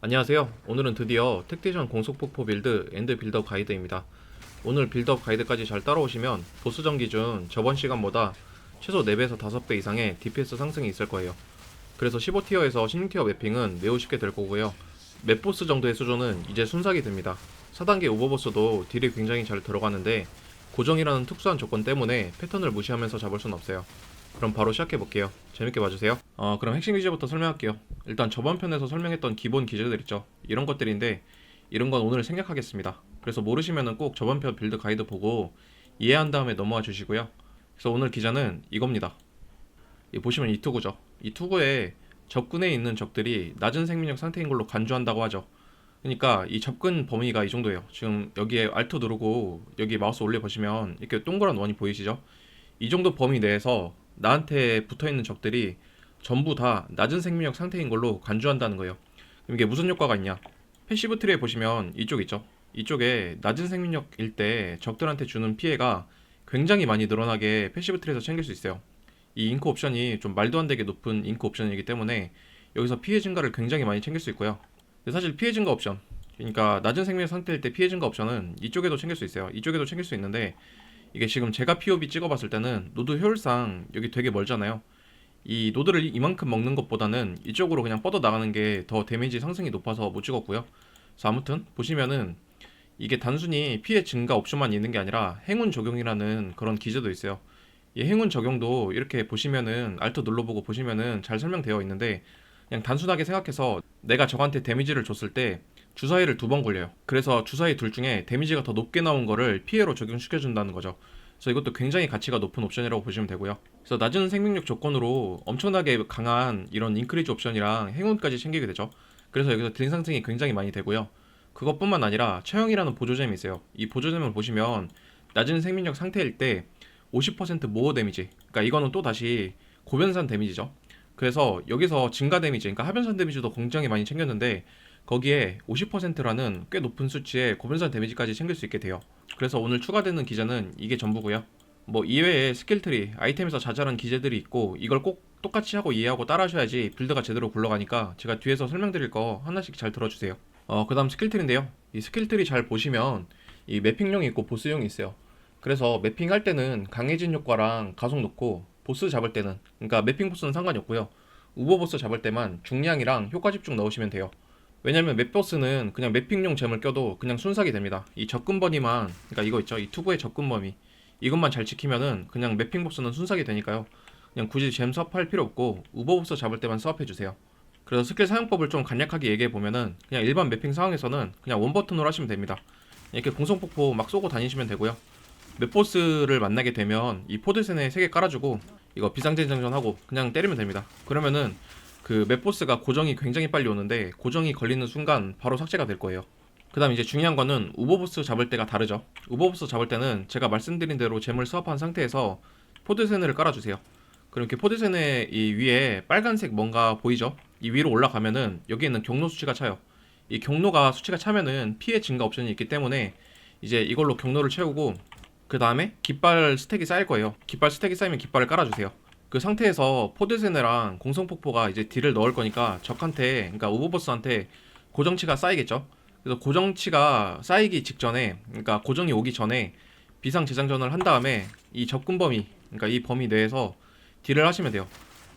안녕하세요. 오늘은 드디어 택티션 공속폭포 빌드 엔드 빌더 가이드입니다. 오늘 빌더 가이드까지 잘 따라오시면 보스전 기준 저번 시간보다 최소 4배에서 5배 이상의 DPS 상승이 있을 거예요. 그래서 15티어에서 16티어 매핑은 매우 쉽게 될 거고요. 맵보스 정도의 수준은 이제 순삭이 됩니다. 4단계 오버보스도 딜이 굉장히 잘 들어가는데 고정이라는 특수한 조건 때문에 패턴을 무시하면서 잡을 순 없어요. 그럼 바로 시작해 볼게요. 재밌게 봐주세요. 어, 그럼 핵심 기제부터 설명할게요. 일단 저번 편에서 설명했던 기본 기제들 있죠. 이런 것들인데 이런 건 오늘 생략하겠습니다. 그래서 모르시면은 꼭 저번 편 빌드 가이드 보고 이해한 다음에 넘어와 주시고요. 그래서 오늘 기자는 이겁니다. 이 보시면 이 투구죠. 이 투구에 접근해 있는 적들이 낮은 생명력 상태인 걸로 간주한다고 하죠. 그러니까 이 접근 범위가 이 정도예요. 지금 여기에 알트 누르고 여기 마우스 올려 보시면 이렇게 동그란 원이 보이시죠? 이 정도 범위 내에서 나한테 붙어 있는 적들이 전부 다 낮은 생명력 상태인 걸로 간주한다는 거예요. 그럼 이게 무슨 효과가 있냐? 패시브 트리에 보시면 이쪽 있죠. 이쪽에 낮은 생명력일 때 적들한테 주는 피해가 굉장히 많이 늘어나게 패시브 트리에서 챙길 수 있어요. 이 잉크 옵션이 좀 말도 안 되게 높은 잉크 옵션이기 때문에 여기서 피해 증가를 굉장히 많이 챙길 수 있고요. 근데 사실 피해 증가 옵션, 그러니까 낮은 생명력 상태일 때 피해 증가 옵션은 이쪽에도 챙길 수 있어요. 이쪽에도 챙길 수 있는데 이게 지금 제가 POB 찍어봤을 때는 노드 효율상 여기 되게 멀잖아요. 이 노드를 이만큼 먹는 것보다는 이쪽으로 그냥 뻗어 나가는 게 더 데미지 상승이 높아서 못 찍었고요. 그래서 아무튼 보시면은 이게 단순히 피해 증가 옵션만 있는 게 아니라 행운 적용이라는 그런 기제도 있어요. 이 행운 적용도 이렇게 보시면은 알트 눌러보고 보시면은 잘 설명되어 있는데 그냥 단순하게 생각해서 내가 적한테 데미지를 줬을 때 주사위를 두 번 굴려요. 그래서 주사위 둘 중에 데미지가 더 높게 나온 거를 피해로 적용시켜준다는 거죠. 그래서 이것도 굉장히 가치가 높은 옵션이라고 보시면 되고요. 그래서 낮은 생명력 조건으로 엄청나게 강한 이런 인크리즈 옵션이랑 행운까지 챙기게 되죠. 그래서 여기서 딜 상승이 굉장히 많이 되고요. 그것뿐만 아니라 처형이라는 보조잼이 있어요. 이 보조잼을 보시면 낮은 생명력 상태일 때 50% 모어 데미지. 그러니까 이거는 또 다시 고변산 데미지죠. 그래서 여기서 증가 데미지, 그러니까 하변산 데미지도 굉장히 많이 챙겼는데 거기에 50%라는 꽤 높은 수치의 고변산 데미지까지 챙길 수 있게 돼요. 그래서 오늘 추가되는 기제는 이게 전부고요. 뭐 이외에 스킬트리, 아이템에서 자잘한 기제들이 있고 이걸 꼭 똑같이 하고 이해하고 따라 하셔야지 빌드가 제대로 굴러가니까 제가 뒤에서 설명드릴 거 하나씩 잘 들어주세요. 어, 그 다음 스킬트리인데요. 이 스킬트리 잘 보시면 이 매핑용이 있고 보스용이 있어요. 그래서 매핑 할 때는 강해진 효과랑 가속 놓고 보스 잡을 때는 그러니까 매핑 보스는 상관이 없고요. 우버 보스 잡을 때만 중량이랑 효과 집중 넣으시면 돼요. 왜냐면 맵보스는 그냥 매핑용 잼을 껴도 그냥 순삭이 됩니다. 이 접근 범위만 그러니까 이거 있죠. 이 투구의 접근 범위 이것만 잘 지키면은 그냥 매핑 보스는 순삭이 되니까요. 그냥 굳이 잼 수업할 필요 없고 우버 보스 잡을 때만 수업해 주세요. 그래서 스킬 사용법을 좀 간략하게 얘기해 보면은 그냥 일반 매핑 상황에서는 그냥 원 버튼으로 하시면 됩니다. 이렇게 공성폭포 막 쏘고 다니시면 되고요. 맵보스를 만나게 되면 이 포드센에 3개 깔아주고 이거 비상재장전하고 그냥 때리면 됩니다. 그러면은 그 맵보스가 고정이 굉장히 빨리 오는데 고정이 걸리는 순간 바로 삭제가 될 거예요. 그 다음 이제 중요한 거는 우버보스 잡을 때가 다르죠. 우버보스 잡을 때는 제가 말씀드린 대로 잼을 수합한 상태에서 포드세네를 깔아주세요. 그럼 이렇게 포드세네 이 위에 빨간색 뭔가 보이죠? 이 위로 올라가면은 여기 있는 경로 수치가 차요. 이 경로가 수치가 차면은 피해 증가 옵션이 있기 때문에 이제 이걸로 경로를 채우고 그 다음에 깃발 스택이 쌓일 거예요. 깃발 스택이 쌓이면 깃발을 깔아주세요. 그 상태에서 포드세네랑 공성폭포가 이제 딜을 넣을 거니까 적한테 그러니까 오버버스한테 고정치가 쌓이겠죠. 그래서 고정치가 쌓이기 직전에 그러니까 고정이 오기 전에 비상 재장전을 한 다음에 이 접근 범위 그러니까 이 범위 내에서 딜을 하시면 돼요.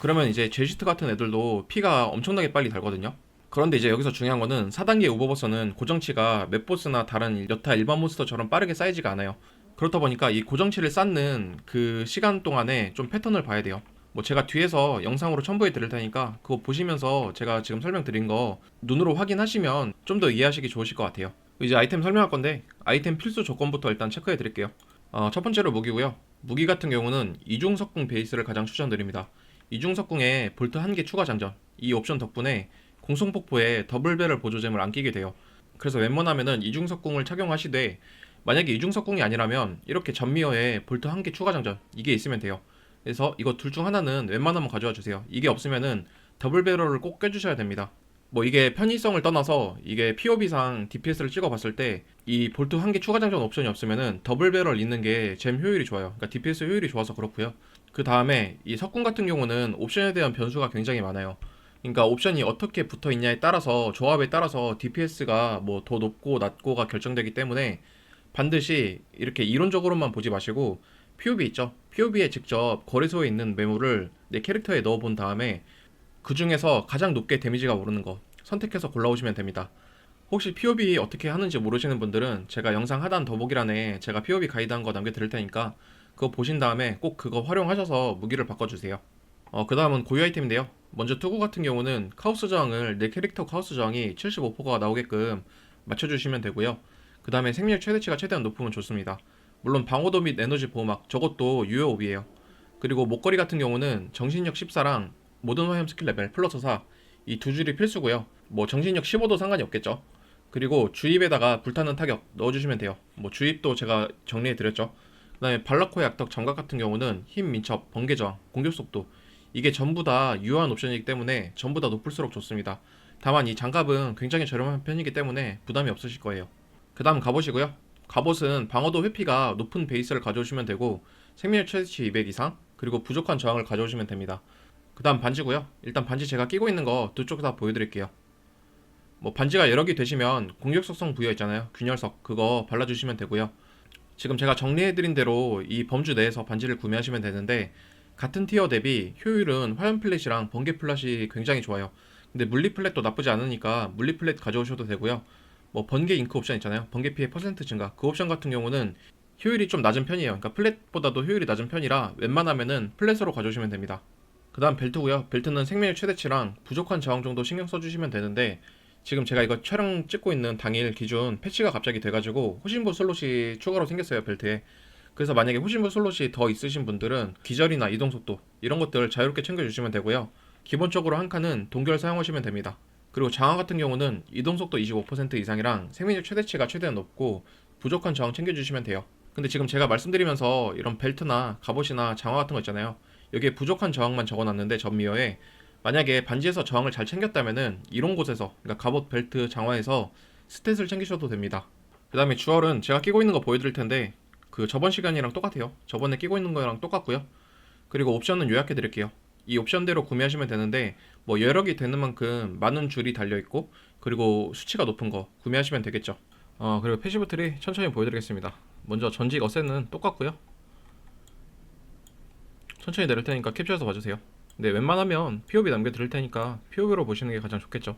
그러면 이제 제시트 같은 애들도 피가 엄청나게 빨리 달거든요. 그런데 이제 여기서 중요한 거는 4단계 오버버스는 고정치가 맵보스나 다른 여타 일반 몬스터처럼 빠르게 쌓이지가 않아요. 그렇다 보니까 이 고정치를 쌓는 그 시간 동안에 좀 패턴을 봐야 돼요. 뭐 제가 뒤에서 영상으로 첨부해 드릴 테니까 그거 보시면서 제가 지금 설명드린 거 눈으로 확인하시면 좀 더 이해하시기 좋으실 것 같아요. 이제 아이템 설명할 건데 아이템 필수 조건부터 일단 체크해 드릴게요. 어, 첫 번째로 무기고요. 무기 같은 경우는 이중 석궁 베이스를 가장 추천드립니다. 이중 석궁에 볼트 한개 추가 장전 이 옵션 덕분에 공성폭포에 더블 배럴 보조잼을 안 끼게 돼요. 그래서 웬만하면은 이중 석궁을 착용하시되 만약에 이중 석궁이 아니라면 이렇게 전미어에 볼트 한 개 추가 장전 이게 있으면 돼요. 그래서 이거 둘 중 하나는 웬만하면 가져와 주세요. 이게 없으면은 더블 배럴을 꼭 껴주셔야 됩니다. 뭐 이게 편의성을 떠나서 이게 POB상 DPS를 찍어봤을 때 이 볼트 한 개 추가 장전 옵션이 없으면은 더블 배럴 있는 게 잼 효율이 좋아요. 그러니까 DPS 효율이 좋아서 그렇고요. 그 다음에 이 석궁 같은 경우는 옵션에 대한 변수가 굉장히 많아요. 그러니까 옵션이 어떻게 붙어 있냐에 따라서 조합에 따라서 DPS가 뭐 더 높고 낮고가 결정되기 때문에 반드시 이렇게 이론적으로만 보지 마시고 POB 있죠. POB에 직접 거래소에 있는 매물을 내 캐릭터에 넣어 본 다음에 그 중에서 가장 높게 데미지가 오르는 거 선택해서 골라오시면 됩니다. 혹시 POB 어떻게 하는지 모르시는 분들은 제가 영상 하단 더보기란에 제가 POB 가이드 한 거 남겨드릴 테니까 그거 보신 다음에 꼭 그거 활용하셔서 무기를 바꿔주세요. 어, 그 다음은 고유 아이템인데요. 먼저 투구 같은 경우는 카오스 저항을 내 캐릭터 카오스 저항이 75%가 나오게끔 맞춰주시면 되고요. 그 다음에 생명력 최대치가 최대한 높으면 좋습니다. 물론 방어도 및 에너지 보호막 저것도 유효 옵이에요. 그리고 목걸이 같은 경우는 정신력 14랑 모든 화염 스킬 레벨 플러스 4 이 두 줄이 필수고요. 뭐 정신력 15도 상관이 없겠죠. 그리고 주입에다가 불타는 타격 넣어주시면 돼요. 뭐 주입도 제가 정리해 드렸죠. 그 다음에 발라코의 악덕 장갑 같은 경우는 힘 민첩, 번개 저항, 공격 속도 이게 전부 다 유효한 옵션이기 때문에 전부 다 높을수록 좋습니다. 다만 이 장갑은 굉장히 저렴한 편이기 때문에 부담이 없으실 거예요. 그 다음 갑옷이고요. 갑옷은 방어도 회피가 높은 베이스를 가져오시면 되고 생명력 최대치 200 이상 그리고 부족한 저항을 가져오시면 됩니다. 그 다음 반지고요. 일단 반지 제가 끼고 있는 거 두 쪽 다 보여드릴게요. 뭐 반지가 여러 개 되시면 공격 속성 부여 있잖아요. 균열석 그거 발라주시면 되고요. 지금 제가 정리해드린 대로 이 범주 내에서 반지를 구매하시면 되는데 같은 티어 대비 효율은 화염 플랫이랑 번개 플랫이 굉장히 좋아요. 근데 물리 플랫도 나쁘지 않으니까 물리 플랫 가져오셔도 되고요. 뭐 번개 잉크 옵션 있잖아요. 번개 피해 퍼센트 증가. 그 옵션 같은 경우는 효율이 좀 낮은 편이에요. 그러니까 플랫보다도 효율이 낮은 편이라 웬만하면은 플랫으로 가져오시면 됩니다. 그 다음 벨트고요. 벨트는 생명력 최대치랑 부족한 저항 정도 신경 써주시면 되는데 지금 제가 이거 촬영 찍고 있는 당일 기준 패치가 갑자기 돼가지고 호신부 슬롯이 추가로 생겼어요 벨트에. 그래서 만약에 호신부 슬롯이 더 있으신 분들은 기절이나 이동 속도 이런 것들 자유롭게 챙겨주시면 되고요. 기본적으로 한 칸은 동결 사용하시면 됩니다. 그리고 장화 같은 경우는 이동 속도 25% 이상이랑 생명력 최대치가 최대한 높고 부족한 저항 챙겨주시면 돼요. 근데 지금 제가 말씀드리면서 이런 벨트나 갑옷이나 장화 같은 거 있잖아요. 여기에 부족한 저항만 적어놨는데 전미어에 만약에 반지에서 저항을 잘 챙겼다면은 이런 곳에서 그러니까 갑옷 벨트 장화에서 스탯을 챙기셔도 됩니다. 그 다음에 주얼은 제가 끼고 있는 거 보여드릴 텐데 그 저번 시간이랑 똑같아요. 저번에 끼고 있는 거랑 똑같고요. 그리고 옵션은 요약해 드릴게요. 이 옵션대로 구매하시면 되는데 뭐 여러 개 되는 만큼 많은 줄이 달려 있고 그리고 수치가 높은 거 구매하시면 되겠죠. 어 그리고 패시브 트리 천천히 보여드리겠습니다. 먼저 전직 어센은 똑같고요. 천천히 내릴 테니까 캡처해서 봐주세요. 네, 웬만하면 POB 남겨드릴 테니까 POB로 보시는 게 가장 좋겠죠.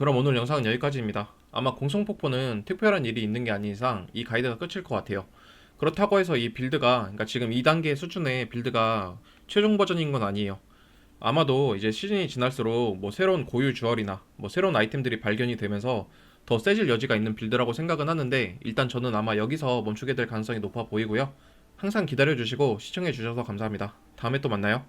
그럼 오늘 영상은 여기까지입니다. 아마 공성폭포는 특별한 일이 있는 게 아닌 이상 이 가이드가 끝일 것 같아요. 그렇다고 해서 이 빌드가 그러니까 지금 2단계 수준의 빌드가 최종 버전인 건 아니에요. 아마도 이제 시즌이 지날수록 뭐 새로운 고유 주얼이나 뭐 새로운 아이템들이 발견이 되면서 더 세질 여지가 있는 빌드라고 생각은 하는데 일단 저는 아마 여기서 멈추게 될 가능성이 높아 보이고요. 항상 기다려 주시고 시청해 주셔서 감사합니다. 다음에 또 만나요.